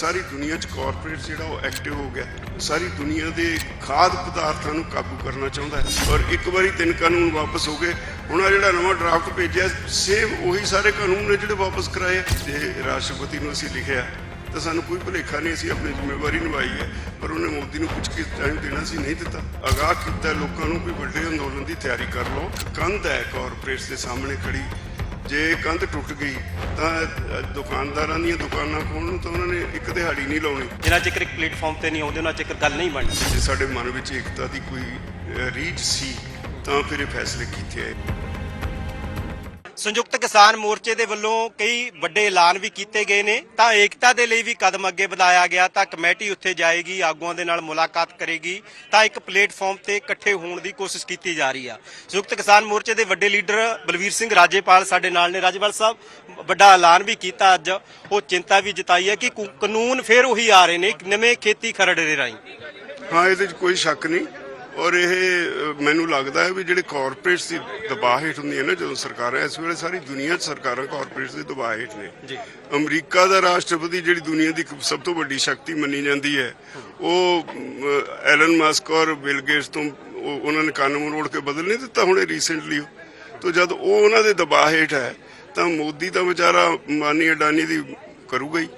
ਸਾਰੀ ਦੁਨੀਆ 'ਚ ਕਾਰਪੋਰੇਟ ਜਿਹੜਾ ਉਹ ਐਕਟਿਵ ਹੋ ਗਿਆ। ਸਾਰੀ ਦੁਨੀਆ ਦੇ ਖਾਦ ਪਦਾਰਥਾਂ ਨੂੰ ਕਾਬੂ ਕਰਨਾ ਚਾਹੁੰਦਾ ਹੈ। ਔਰ ਇੱਕ ਵਾਰੀ ਤਿੰਨ ਕਾਨੂੰਨ ਵਾਪਸ ਹੋ ਗਏ। ਹੁਣ ਆ ਜਿਹੜਾ ਨਵਾਂ ਡਰਾਫਟ ਭੇਜਿਆ ਸੇਮ ਉਹੀ ਸਾਰੇ ਕਾਨੂੰਨ ਨੇ ਜਿਹੜੇ ਵਾਪਸ ਕਰਾਏ। ਆ। ਜੇ ਰਾਸ਼ਟਰਪਤੀ ਨੂੰ ਅਸੀਂ ਲਿਖਿਆ। ਤਾਂ ਸਾਨੂੰ ਕੋਈ ਭੁਲੇਖਾ ਨਹੀਂ, ਅਸੀਂ ਆਪਣੀ ਜ਼ਿੰਮੇਵਾਰੀ ਨਿਭਾਈ ਹੈ। ਪਰ ਉਹਨੇ ਮੋਦੀ ਨੂੰ ਪੁੱਛ ਕੇ ਟਾਈਮ ਦੇਣਾ ਸੀ, ਨਹੀਂ ਦਿੱਤਾ। ਅਗਾਹ ਕੀਤਾ, ਲੋਕਾਂ ਨੂੰ ਵੀ ਵੱਡੇ ਅੰਦੋਲਨ ਦੀ ਤਿਆਰੀ ਕਰ ਲਓ। ਕੰਧ ਹੈ ਕਾਰਪੋਰੇਟਸ ਦੇ ਸਾਹਮਣੇ ਖੜੀ। ਜੇ ਕੰਧ ਟੁੱਟ ਗਈ ਤਾਂ ਦੁਕਾਨਦਾਰਾਂ ਦੀਆਂ ਦੁਕਾਨਾਂ ਖੋਲ੍ਹਣ ਨੂੰ ਤਾਂ ਉਹਨਾਂ ਨੇ ਇੱਕ ਦਿਹਾੜੀ ਨਹੀਂ ਲਾਉਣੀ। ਜਿੰਨਾ ਚਿਰ ਇੱਕ ਪਲੇਟਫਾਰਮ ਤੇ ਨਹੀਂ ਆਉਂਦੇ ਉਹਨਾਂ ਚਿਰ ਗੱਲ ਨਹੀਂ ਬਣਨੀ। ਜੇ ਸਾਡੇ ਮਨ ਵਿੱਚ ਏਕਤਾ ਦੀ ਕੋਈ ਰੀਝ ਸੀ ਤਾਂ ਫਿਰ ਇਹ ਫੈਸਲੇ ਕੀਤੇ ਆਏ। ਸੰਯੁਕਤ ਕਿਸਾਨ ਮੋਰਚੇ ਦੇ ਵੱਲੋਂ ਕਈ ਵੱਡੇ ਐਲਾਨ ਵੀ ਕੀਤੇ ਗਏ ਨੇ। ਤਾਂ ਏਕਤਾ ਦੇ ਲਈ ਵੀ ਕਦਮ ਅੱਗੇ ਵਧਾਇਆ ਗਿਆ ਤਾਂ ਕਮੇਟੀ ਉੱਥੇ ਜਾਏਗੀ, ਆਗੂਆਂ ਦੇ ਨਾਲ ਮੁਲਾਕਾਤ ਕਰੇਗੀ। ਤਾਂ ਇੱਕ ਪਲੇਟਫਾਰਮ ਤੇ ਇਕੱਠੇ ਹੋਣ ਦੀ ਕੋਸ਼ਿਸ਼ ਕੀਤੀ ਜਾ ਰਹੀ ਆ। ਸੰਯੁਕਤ ਕਿਸਾਨ ਮੋਰਚੇ ਦੇ ਵੱਡੇ ਲੀਡਰ ਬਲਵੀਰ ਸਿੰਘ ਰਾਜੇਪਾਲ ਸਾਡੇ ਨਾਲ ਨੇ। ਰਾਜੇਪਾਲ ਸਾਹਿਬ, ਵੱਡਾ ਐਲਾਨ ਵੀ ਕੀਤਾ ਅੱਜ। ਉਹ ਚਿੰਤਾ ਵੀ ਜਤਾਈ ਹੈ ਕਿ ਕੂ- ਕਾਨੂੰਨ ਫੇਰ ਉਹੀ ਆ ਰਹੇ ਨੇ। ਨਵੇਂ ਖੇਤੀ ਖਰੜੇ ਦੇ ਰਾਹੀਂ। ਹਾਂ, ਇਹਦੇ ਵਿੱਚ ਕੋਈ ਸ਼ੱਕ ਨਹੀਂ। ਔਰ ਇਹ ਮੈਨੂੰ ਲੱਗਦਾ ਹੈ ਵੀ ਜਿਹੜੇ ਕਾਰਪੋਰੇਟਸ ਦੀ ਦਬਾਅ ਹੇਠ ਹੁੰਦੀਆਂ ਨੇ ਜਦੋਂ ਸਰਕਾਰਾਂ ਇਸ ਵੇਲੇ ਸਾਰੀ ਦੁਨੀਆ 'ਚ ਸਰਕਾਰਾਂ ਕਾਰਪੋਰੇਟਸ ਦੇ ਦਬਾਅ ਹੇਠ ਨੇ। ਜੀ। ਅਮਰੀਕਾ ਦਾ ਰਾਸ਼ਟਰਪਤੀ ਜਿਹੜੀ ਦੁਨੀਆ ਦੀ ਸਭ ਤੋਂ ਵੱਡੀ ਸ਼ਕਤੀ ਮੰਨੀ ਜਾਂਦੀ ਹੈ ਉਹ ਐਲਨ ਮਸਕ ਔਰ ਬਿਲ ਗੇਟਸ ਤੋਂ ਉਹ- ਉਹਨਾਂ ਨੇ ਕਾਨੂੰਨ ਰੋੜ ਕੇ ਬਦਲ ਨਹੀਂ ਦਿੱਤਾ ਹੁਣੇ ਰੀਸੈਂਟਲੀ ਤੋਂ ਜਦ ਉਹ ਉਹਨਾਂ ਦੇ ਦਬਾਅ ਹੇਠ ਹੈ ਤਾਂ ਮੋਦੀ ਤਾਂ ਵਿਚਾਰਾ ਮਾਨੀ ਅਡਾਨੀ ਦੀ ਕਰੂਗਾ ਹੀ।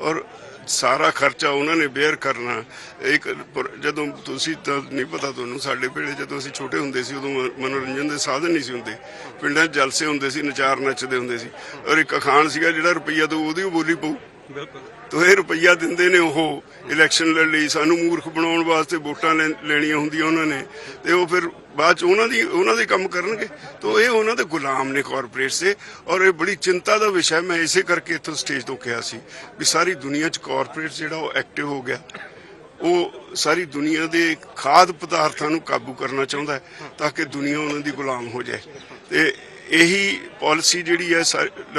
ਔਰ ਸਾਰਾ ਖਰਚਾ ਉਹਨਾਂ ਨੇ ਬੇਅਰ ਕਰਨਾ। ਇੱਕ ਪਰ- ਜਦੋਂ ਤੁਸੀਂ ਤਾਂ ਨਹੀਂ ਪਤਾ ਤੁਹਾਨੂੰ, ਸਾਡੇ ਵੇਲੇ ਜਦੋਂ ਅਸੀਂ ਛੋਟੇ ਹੁੰਦੇ ਸੀ, ਉਦੋਂ ਮਨੋਰੰਜਨ ਦੇ ਸਾਧਨ ਨਹੀਂ ਸੀ ਹੁੰਦੇ। ਪਿੰਡਾਂ 'ਚ ਜਲਸੇ ਹੁੰਦੇ ਸੀ ਨਚਾਰ ਨੱਚਦੇ ਹੁੰਦੇ ਸੀ। ਔਰ ਇੱਕ ਅਖਾਣ ਸੀਗਾ ਜਿਹੜਾ ਰੁਪਈਆ ਤੋਂ ਉਹਦੀ ਓ ਬੋਲੀ ਪਊ। ਬਿਲਕੁਲ। ਤੋ ਇਹ ਰੁਪਈਆ ਦਿੰਦੇ ਨੇ ਉਹ ਇਲੈਕਸ਼ਨ ਲੜ ਲਈ। ਸਾਨੂੰ ਮੂਰਖ ਬਣਾਉਣ ਵਾਸਤੇ ਵੋਟਾਂ ਲੈ- ਲੈਣੀਆਂ ਹੁੰਦੀਆਂ ਉਹਨਾਂ ਨੇ। ਤੇ ਉਹ ਫਿਰ ਬਾਅਦ ਚ ਉਹਨਾਂ ਦੀ, ਉਹਨਾਂ ਦੇ ਕੰਮ ਕਰਨਗੇ। ਤੋ ਇਹ ਉਹਨਾਂ ਦੇ ਗੁਲਾਮ ਨੇ ਕਾਰਪੋਰੇਟਸ ਦੇ। ਔਰ ਇਹ ਬੜੀ ਚਿੰਤਾ ਦਾ ਵਿਸ਼ਾ ਮੈਂ ਇਸੇ ਕਰਕੇ ਇੱਥੋਂ ਸਟੇਜ ਤੋਂ ਕਿਹਾ ਸੀ ਵੀ ਸਾਰੀ ਦੁਨੀਆ ਚ ਕਾਰਪੋਰੇਟ ਜਿਹੜਾ ਉਹ ਐਕਟਿਵ ਹੋ ਗਿਆ। ਉਹ ਸਾਰੀ ਦੁਨੀਆ ਦੇ ਖਾਦ ਪਦਾਰਥਾਂ ਨੂੰ ਕਾਬੂ ਕਰਨਾ ਚਾਹੁੰਦਾ ਹੈ ਤਾਂ ਕਿ ਦੁਨੀਆ ਉਹਨਾਂ ਦੀ ਗੁਲਾਮ ਹੋ ਜਾਏ। ਤੇ ਇਹੀ ਪਾਲਿਸੀ ਜਿਹੜੀ ਹੈ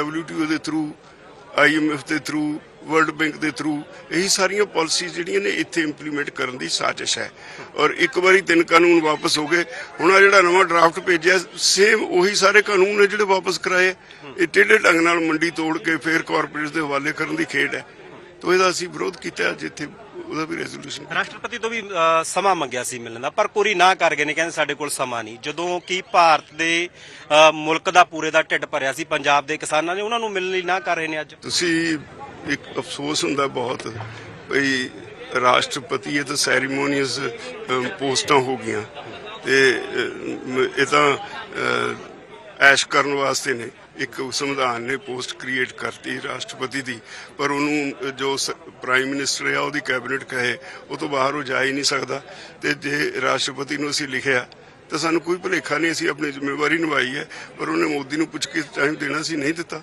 WTO ਦੇ ਥਰੂ ਆਈਐਮਐਫ ਦੇ ਥਰੂ ਵਰਲਡ ਬੈਂਕ ਦੇ ਥਰੂ ਇਹੀ ਸਾਰੀਆਂ ਪਾਲਿਸੀਜ਼ ਜਿਹੜੀਆਂ ਨੇ ਇੱਥੇ ਇੰਪਲੀਮੈਂਟ ਕਰਨ ਦੀ ਸਾਜ਼ਿਸ਼ ਹੈ। ਔਰ ਇੱਕ ਵਾਰੀ ਤਿੰਨ ਕਾਨੂੰਨ ਵਾਪਸ ਹੋ ਗਏ, ਹੁਣ ਆ ਜਿਹੜਾ ਨਵਾਂ ਡਰਾਫਟ ਭੇਜਿਆ ਸੇਮ ਉਹੀ ਸਾਰੇ ਕਾਨੂੰਨ ਨੇ ਜਿਹੜੇ ਵਾਪਸ ਕਰਾਏ। ਇਹ ਟੇਢੇ ਢੰਗ ਨਾਲ ਮੰਡੀ ਤੋੜ ਕੇ ਫੇਰ ਕਾਰਪੋਰੇਟ ਦੇ ਹਵਾਲੇ ਕਰਨ ਦੀ ਖੇਡ ਹੈ। ਤੋਂ ਇਹਦਾ ਅਸੀਂ ਵਿਰੋਧ ਕੀਤਾ ਅੱਜ ਇੱਥੇ ਉਹਦਾ ਵੀ ਰੈਜ਼ੋਲੂਸ਼ਨ ਰਾਸ਼ਟਰਪਤੀ ਤੋਂ ਵੀ ਅ, ਸਮਾਂ ਮੰਗਿਆ ਸੀ ਮਿਲਣ ਦਾ ਪਰ ਕੋਰੀ ਨਾ ਕਰ ਗਏ ਨੇ ਕਹਿੰਦੇ ਸਾਡੇ ਕੋਲ ਸਮਾਂ ਨਹੀਂ। ਜਦੋਂ ਕਿ ਭਾਰਤ ਦੇ ਅ, ਮੁਲਕ ਦਾ ਪੂਰੇ ਦਾ ਢਿੱਡ ਭਰਿਆ ਸੀ ਪੰਜਾਬ ਦੇ ਕਿਸਾਨਾਂ ਨੇ ਉਹਨਾਂ ਨੂੰ ਮਿਲਣ ਲਈ ਨਾ ਕਰ ਰਹੇ ਨੇ ਅੱਜ। ਤੁਸੀਂ ਇੱਕ ਅਫਸੋਸ ਹੁੰਦਾ ਬਹੁਤ ਭਈ ਰਾਸ਼ਟਰਪਤੀ ਇਹ ਤਾਂ ਸੈਰੀਮੋਨੀਅਸ ਪੋਸਟਾਂ ਹੋ ਗਈਆਂ। ਤੇ ਅਮ, ਇਹ ਤਾਂ ਐਸ਼ ਕਰਨ ਵਾਸਤੇ ਨੇ। ਇੱਕ ਸੰਵਿਧਾਨ ਨੇ ਪੋਸਟ ਕ੍ਰੀਏਟ ਕਰਤੀ ਰਾਸ਼ਟਰਪਤੀ ਦੀ, ਪਰ ਉਹਨੂੰ ਜੋ ਪ੍ਰਾਈਮ ਮਿਨਿਸਟਰ ਆ, ਉਹਦੀ ਕੈਬਨਿਟ ਕਹੇ, ਉਹ ਤੋਂ ਬਾਹਰ ਉਹ ਜਾ ਹੀ ਨਹੀਂ ਸਕਦਾ। ਤੇ ਜੇ ਰਾਸ਼ਟਰਪਤੀ ਨੂੰ ਅਸੀਂ ਲਿਖਿਆ, ਤਾਂ ਸਾਨੂੰ ਕੋਈ ਭੁਲੇਖਾ ਨਹੀਂ, ਅਸੀਂ ਆਪਣੀ ਜ਼ਿੰਮੇਵਾਰੀ ਨਿਭਾਈ ਹੈ, ਪਰ ਉਹਨੇ ਮੋਦੀ ਨੂੰ ਪੁੱਛ ਕੇ ਟਾਈਮ ਦੇਣਾ ਸੀ, ਨਹੀਂ ਦਿੱਤਾ।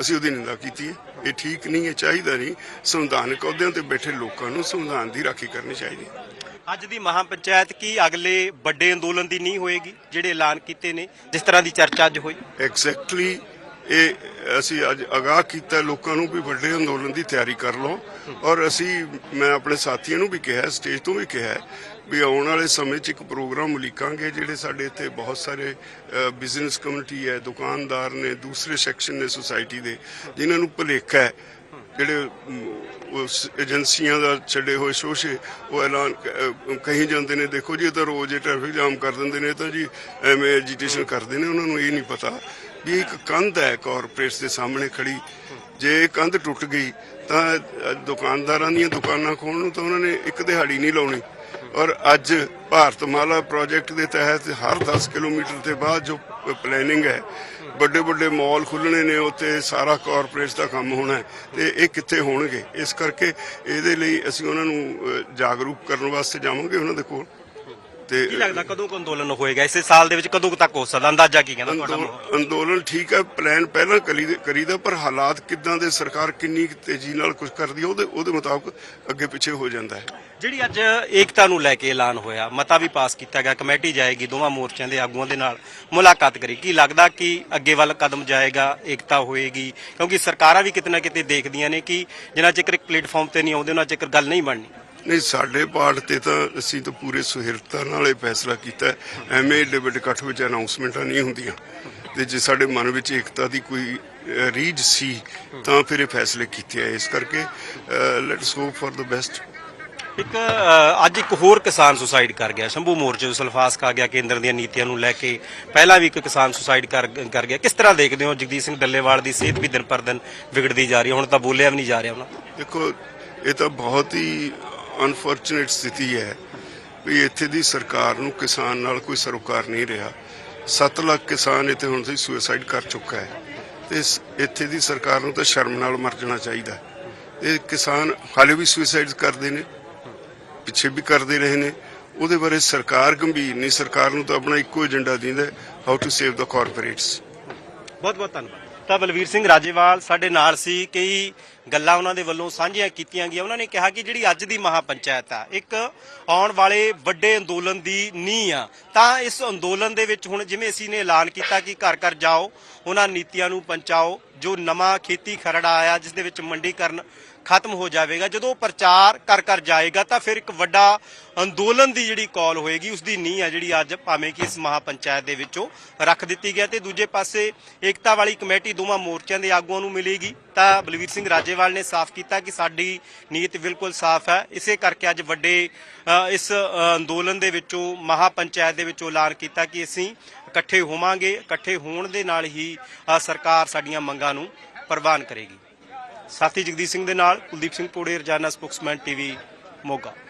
ਅਸੀਂ ਉਹਦੀ ਨਿੰਦਾ ਕੀਤੀ ਹੈ। ਇਹ ਠੀਕ ਨਹੀਂ ਹੈ, ਚਾਹੀਦਾ ਨਹੀਂ। ਸੰਵਿਧਾਨਕ ਅਹੁਦਿਆਂ ਤੇ ਬੈਠੇ ਲੋਕਾਂ ਨੂੰ ਸੰਵਿਧਾਨ ਦੀ ਰਾਖੀ ਕਰਨੀ ਚਾਹੀਦੀ ਹੈ। ਅੱਜ ਦੀ ਮਹਾ ਪੰਚਾਇਤ ਕੀ ਅਗਲੇ ਵੱਡੇ ਅੰਦੋਲਨ ਦੀ ਨਹੀਂ ਹੋਏਗੀ, ਜਿਹੜੇ ਐਲਾਨ ਕੀਤੇ ਨੇ? ਜਿਸ ਤਰ੍ਹਾਂ ਦੀ ਚਰਚਾ ਅੱਜ ਹੋਈ। ਐਗਜ਼ੈਕਟਲੀ ਇਹ ਅਸੀਂ ਅੱਜ ਅਗਾਹ ਕੀਤਾ ਲੋਕਾਂ ਨੂੰ ਵੀ ਵੱਡੇ ਅੰਦੋਲਨ ਦੀ ਤਿਆਰੀ ਕਰ ਲਓ। ਔਰ ਅਸੀਂ, ਮੈਂ ਆਪਣੇ ਸਾਥੀਆਂ ਨੂੰ ਵੀ ਕਿਹਾ ਸਟੇਜ ਤੋਂ ਵੀ ਕਿਹਾ ਵੀ ਆਉਣ ਵਾਲੇ ਸਮੇਂ 'ਚ ਇੱਕ ਪ੍ਰੋਗਰਾਮ ਉਲੀਕਾਂਗੇ, ਜਿਹੜੇ ਸਾਡੇ ਇੱਥੇ ਬਹੁਤ ਸਾਰੇ ਬਿਜ਼ਨਸ ਕਮਿਊਨਿਟੀ ਹੈ, ਦੁਕਾਨਦਾਰ ਨੇ, ਦੂਸਰੇ ਸੈਕਸ਼ਨ ਨੇ ਸੁਸਾਇਟੀ ਦੇ, ਜਿਨ੍ਹਾਂ ਨੂੰ ਭੁਲੇਖਾ ਹੈ। ਜਿਹੜੇ ਉਸ ਏਜੰਸੀਆਂ ਦਾ ਛੱਡੇ ਹੋਏ ਸ਼ੋਸ਼ੇ, ਉਹ ਐਲਾਨ ਕਹੀ ਜਾਂਦੇ ਨੇ, ਦੇਖੋ ਜੀ, ਇਹ ਤਾਂ ਰੋਜ਼ ਇਹ ਟ੍ਰੈਫਿਕ ਜਾਮ ਕਰ ਦਿੰਦੇ ਨੇ ਤਾਂ ਜੀ ਐਵੇਂ ਐਜੀਟੇਸ਼ਨ ਕਰਦੇ ਨੇ, ਉਹਨਾਂ ਨੂੰ ਇਹ ਨਹੀਂ ਪਤਾ ਵੀ ਇੱਕ ਕੰਧ ਹੈ ਕਾਰਪੋਰੇਟਸ ਦੇ ਸਾਹਮਣੇ ਖੜੀ। ਜੇ ਇਹ ਕੰਧ ਟੁੱਟ ਗਈ, ਤਾਂ ਦੁਕਾਨਦਾਰਾਂ ਦੀਆਂ ਦੁਕਾਨਾਂ ਖੋਲ੍ਹਣ ਨੂੰ ਤਾਂ ਉਹਨਾਂ ਨੇ ਇੱਕ ਦਿਹਾੜੀ ਨਹੀਂ ਲਾਉਣੀ। ਔਰ ਅੱਜ ਭਾਰਤ ਮਾਲਾ ਪ੍ਰੋਜੈਕਟ ਦੇ ਤਹਿਤ ਹਰ 10 ਕਿਲੋਮੀਟਰ ਦੇ ਬਾਅਦ ਜੋ ਪਲੈਨਿੰਗ ਹੈ ਵੱਡੇ ਵੱਡੇ ਮਾਲ ਖੁੱਲਣੇ ਨੇ, ਉੱਥੇ ਸਾਰਾ ਕਾਰਪੋਰੇਟਸ ਦਾ ਕੰਮ ਹੋਣਾ ਹੈ ਤੇ ਇਹ ਕਿੱਥੇ ਹੋਣਗੇ? ਇਸ ਕਰਕੇ ਇਹਦੇ ਲਈ ਅਸੀਂ ਉਹਨਾਂ ਨੂੰ ਜਾਗਰੂਕ ਕਰਨ ਵਾਸਤੇ ਜਾਵਾਂਗੇ ਉਹਨਾਂ ਦੇ ਕੋਲ। ਤੇ ਕੀ ਲੱਗਦਾ ਕਦੋਂ ਕੁ ਅੰਦੋਲਨ ਹੋਏਗਾ? ਇਸੇ ਸਾਲ ਦੇ ਵਿੱਚ ਕਦੋਂ ਕੁ ਤੱਕ ਹੋ ਸਕਦਾ? ਅੰਦਾਜ਼ਾ ਕੀ ਕਹਿੰਦਾ ਤੁਹਾਡਾ ਅੰਦੋ- ਅੰਦੋਲਨ ਠੀਕ ਹੈ ਪਲਾਨ ਪਹਿਲਾਂ ਕਰੀ ਕਰੀਦਾ ਪਰ ਹਾਲਾਤ ਕਿੱਦਾਂ ਦੇ ਸਰਕਾਰ ਕਿੰਨੀ ਕੁ ਤੇਜ਼ੀ ਨਾਲ ਕੁਝ ਕਰਦੀ ਹੈ ਉਹਦੇ ਉਹਦੇ ਮੁਤਾਬਕ ਅੱਗੇ ਪਿੱਛੇ ਹੋ ਜਾਂਦਾ ਹੈ। ਜਿਹੜੀ ਅੱਜ ਏਕਤਾ ਨੂੰ ਲੈ ਕੇ ਐਲਾਨ ਹੋਇਆ ਮਤਾ ਵੀ ਪਾਸ ਕੀਤਾ ਗਿਆ ਕਮੇਟੀ ਜਾਏਗੀ ਦੋਵਾਂ ਮੋਰਚਿਆਂ ਦੇ ਆਗੂਆਂ ਦੇ ਨਾਲ। ਮੁਲਾਕਾਤ ਕਰੀ। ਕੀ ਲੱਗਦਾ ਕਿ ਅੱਗੇ ਵੱਲ ਕਦਮ ਜਾਏਗਾ ਏਕਤਾ ਹੋਏਗੀ? ਕਿਉਂਕਿ ਸਰਕਾਰਾਂ ਵੀ ਕਿਤੇ ਨਾ ਕਿਤੇ ਦੇਖਦੀਆਂ ਨੇ ਕਿ ਜਿੰਨਾ ਚਿਰ ਇੱਕ ਪਲੇਟਫਾਰਮ ਤੇ ਨਹੀਂ ਆਉਂਦੇ ਉਹਨਾਂ ਚਿਰ ਗੱਲ ਨਹੀਂ ਬਣਨੀ। ਨਹੀਂ ਸਾਡੇ ਪਾਰਟ ਤੇ ਤਾਂ ਅਸੀਂ ਤਾਂ ਪੂਰੇ ਸੁਹਿਰਦਤਾ ਨਾਲ ਇਹ ਫੈਸਲਾ ਕੀਤਾ। ਐਵੇਂ ਏਡੇ ਵੱਡੇ ਇਕੱਠ ਵਿੱਚ ਅਨਾਉਂਸਮੈਂਟਾਂ ਨਹੀਂ ਹੁੰਦੀਆਂ। ਤੇ ਜੇ ਸਾਡੇ ਮਨ ਵਿੱਚ ਏਕਤਾ ਦੀ ਕੋਈ ਰੀਝ ਸੀ ਤਾਂ ਫਿਰ ਇਹ ਫੈਸਲੇ ਕੀਤੇ ਆ। ਇਸ ਕਰਕੇ let's hope for the best ਇੱਕ ਅੱਜ ਇੱਕ ਹੋਰ ਕਿਸਾਨ ਸੁਸਾਈਡ ਕਰ ਗਿਆ। ਸ਼ੰਭੂ ਮੋਰਚੇ ਤੋਂ ਸਲਫਾਸ ਖਾ ਗਿਆ ਕੇਂਦਰ ਦੀਆਂ ਨੀਤੀਆਂ ਨੂੰ ਲੈ ਕੇ। ਪਹਿਲਾਂ ਵੀ ਇੱਕ ਕਿਸਾਨ ਸੁਸਾਈਡ ਕਰ ਕਰ ਗਿਆ। ਕਿਸ ਤਰ੍ਹਾਂ ਦੇਖਦੇ ਹੋ? ਜਗਦੀਸ਼ ਸਿੰਘ ਡੱਲੇਵਾਲ ਦੀ ਸਿਹਤ ਵੀ ਦਿਨ ਪਰ ਦਿਨ ਵਿਗੜਦੀ ਜਾ ਰਹੀ ਹੈ। ਹੁਣ ਤਾਂ ਬੋਲਿਆ ਵੀ ਨਹੀਂ ਜਾ ਰਿਹਾ ਉਹਨਾਂ ਦੇਖੋ ਇਹ ਤਾਂ ਬਹੁਤ ਹੀ ਅਨਫੋਰਚੂਨੇਟ ਸਥਿਤੀ ਹੈ ਵੀ ਇੱਥੇ ਦੀ ਸਰਕਾਰ ਨੂੰ ਕਿਸਾਨ ਨਾਲ ਕੋਈ ਸਰੋਕਾਰ ਨਹੀਂ ਰਿਹਾ। 7 ਲੱਖ ਕਿਸਾਨ ਇੱਥੇ ਹੁਣ ਤੱਕ ਸੁਸਾਈਡ ਕਰ ਚੁੱਕਾ ਹੈ। ਤੇ ਇੱਥੇ ਦੀ ਸਰਕਾਰ ਨੂੰ ਤਾਂ ਸ਼ਰਮ ਨਾਲ ਮਰ ਜਾਣਾ ਚਾਹੀਦਾ। ਇਹ ਕਿਸਾਨ ਹਾਲੇ ਵੀ ਸੁਸਾਈਡ ਕਰਦੇ ਨੇ, ਪਿੱਛੇ ਵੀ ਕਰਦੇ ਰਹੇ ਨੇ। ਉਹਦੇ ਬਾਰੇ ਸਰਕਾਰ ਗੰਭੀਰ ਨਹੀਂ, ਸਰਕਾਰ ਨੂੰ ਤਾਂ ਆਪਣਾ ਇੱਕੋ ਏਜੰਡਾ ਦਿੰਦਾ how to save the corporates ਬਹੁਤ ਬਹੁਤ ਧੰਨਵਾਦ। ਤਾਂ ਬਲਵੀਰ ਸਿੰਘ ਰਾਜੇਵਾਲ, ਸਾਡੇ ਨਾਲ ਸੀ, ਕਈ ਗੱਲਾਂ ਉਹਨਾਂ ਦੇ ਵੱਲੋਂ ਸਾਂਝੀਆਂ ਕੀਤੀਆਂ ਗਈਆਂ। ਉਹਨਾਂ ਨੇ ਕਿਹਾ ਕਿ ਜਿਹੜੀ ਅੱਜ ਦੀ ਮਹਾ ਪੰਚਾਇਤ ਆ, ਇੱਕ ਆਉਣ ਵਾਲੇ ਵੱਡੇ ਅੰਦੋਲਨ ਦੀ ਨੀਂਹ ਆ। ਤਾਂ ਇਸ ਅੰਦੋਲਨ ਦੇ ਵਿੱਚ ਹੁਣ ਜਿਵੇਂ ਅਸੀਂ ਨੇ ਐਲਾਨ ਕੀਤਾ ਕਿ ਘਰ ਘਰ ਜਾਓ, ਉਹਨਾਂ ਨੀਤੀਆਂ ਨੂੰ ਪਹੁੰਚਾਓ, ਜੋ ਨਵਾਂ ਖੇਤੀ ਖਰੜਾ ਆਇਆ, ਜਿਸ ਦੇ ਵਿੱਚ ਮੰਡੀਕਰਨ ਖਤਮ ਹੋ ਜਾਵੇਗਾ। ਜਦੋਂ ਪ੍ਰਚਾਰ ਕਰ ਕਰ ਜਾਏਗਾ ਤਾਂ ਫਿਰ ਇੱਕ ਵੱਡਾ ਅੰਦੋਲਨ ਦੀ ਜਿਹੜੀ ਕਾਲ ਹੋਏਗੀ ਉਸ ਦੀ ਨੀਂਹ ਆ ਜਿਹੜੀ ਅੱਜ ਭਾਵੇਂ ਕਿ ਇਸ ਮਹਾ ਪੰਚਾਇਤ ਦੇ ਵਿੱਚੋਂ ਰੱਖ ਦਿੱਤੀ ਗਿਆ ਤੇ ਦੂਜੇ ਪਾਸੇ ਏਕਤਾ ਵਾਲੀ ਕਮੇਟੀ ਦੋਵਾਂ ਮੋਰਚਿਆਂ ਦੇ ਆਗੂਆਂ ਨੂੰ ਮਿਲੇਗੀ। ਤਾਂ ਬਲਵੀਰ ਸਿੰਘ ਰਾਜੇਵਾਲ ਨੇ ਸਾਫ਼ ਕੀਤਾ ਕਿ ਸਾਡੀ ਨੀਤ ਬਿਲਕੁਲ ਸਾਫ਼ ਹੈ। ਇਸੇ ਕਰਕੇ ਅੱਜ ਵੱਡੇ ਇਸ ਅੰਦੋਲਨ ਦੇ ਵਿੱਚੋਂ ਮਹਾ ਪੰਚਾਇਤ ਦੇ ਵਿੱਚੋਂ ਐਲਾਨ ਕੀਤਾ ਕਿ ਅਸੀਂ ਇਕੱਠੇ ਹੋਵਾਂਗੇ। ਇਕੱਠੇ ਹੋਣ ਦੇ ਨਾਲ ਹੀ ਸਰਕਾਰ ਸਾਡੀਆਂ ਮੰਗਾਂ ਨੂੰ ਪ੍ਰਵਾਨ ਕਰੇਗੀ। ਸਾਥੀ ਜਗਦੀਸ਼ ਸਿੰਘ ਦੇ ਨਾਲ ਕੁਲਦੀਪ ਸਿੰਘ ਪੋੜੇ ਰਜਾਨਾ ਸਪੋਕਸਮੈਨ ਟੀਵੀ ਮੋਗਾ।